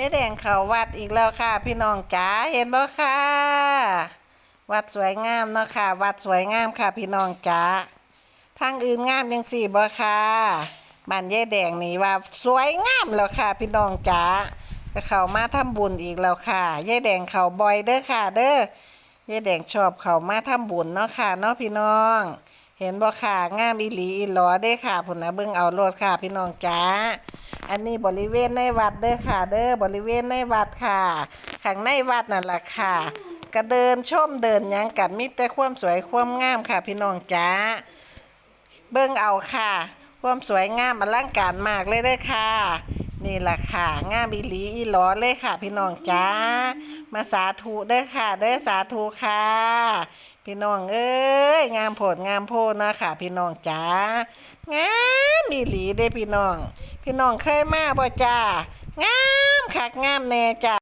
ยายแดงเขาวัดอีกแล้วค่ะ พี่น้องจ๋าเห็นบ่ค่ะ วัดสวยงามเนาะค่ะ วัดสวยงามค่ะพี่น้องจ๋าทางอื่นงามยังสี่บ่ค่ะบ้านยายแดงนี่ว่าสวยงามแล้วค่ะ พี่น้องจ๋าก็เข้ามาทำบุญอีกแล้วค่ะยายแดงเขาบ่อยเด้อค่ะ เด้อยายแดงชอบเขามาทำบุญเนาะค่ะเนาะพี่น้อง เห็นบ่ค่ะงามอีหลีอีหลอเด้ค่ะพุ่นนะเบิ่งเอาโลดค่ะ พี่น้องจ๋าอันนี้บริเวณในวัดเด้อค่ะ เด้อบริเวณในวัดค่ะข้างในวัดนั่นแหละค่ะก็เดินชมเดินยังกันมีแต่ความสวยความงามค่ะ พี่น้องจ๋าเบิ่งเอาค่ะ ความสวยงามอลังการมากเลยเด้อค่ะ นี่แหละค่ะงามอีหลีอีหลอเลยค่ะ พี่น้องจ๋ามาสาธุเด้อค่ะ เด้อสาธุค่ะ พี่น้องเอ้ยงามโพดงามโพดนะค่ะ พี่น้องจ๋างามมีหลีเด้พี่น้อง พี่น้องเคยมาบ่จ้างามคักงามแน่จ้า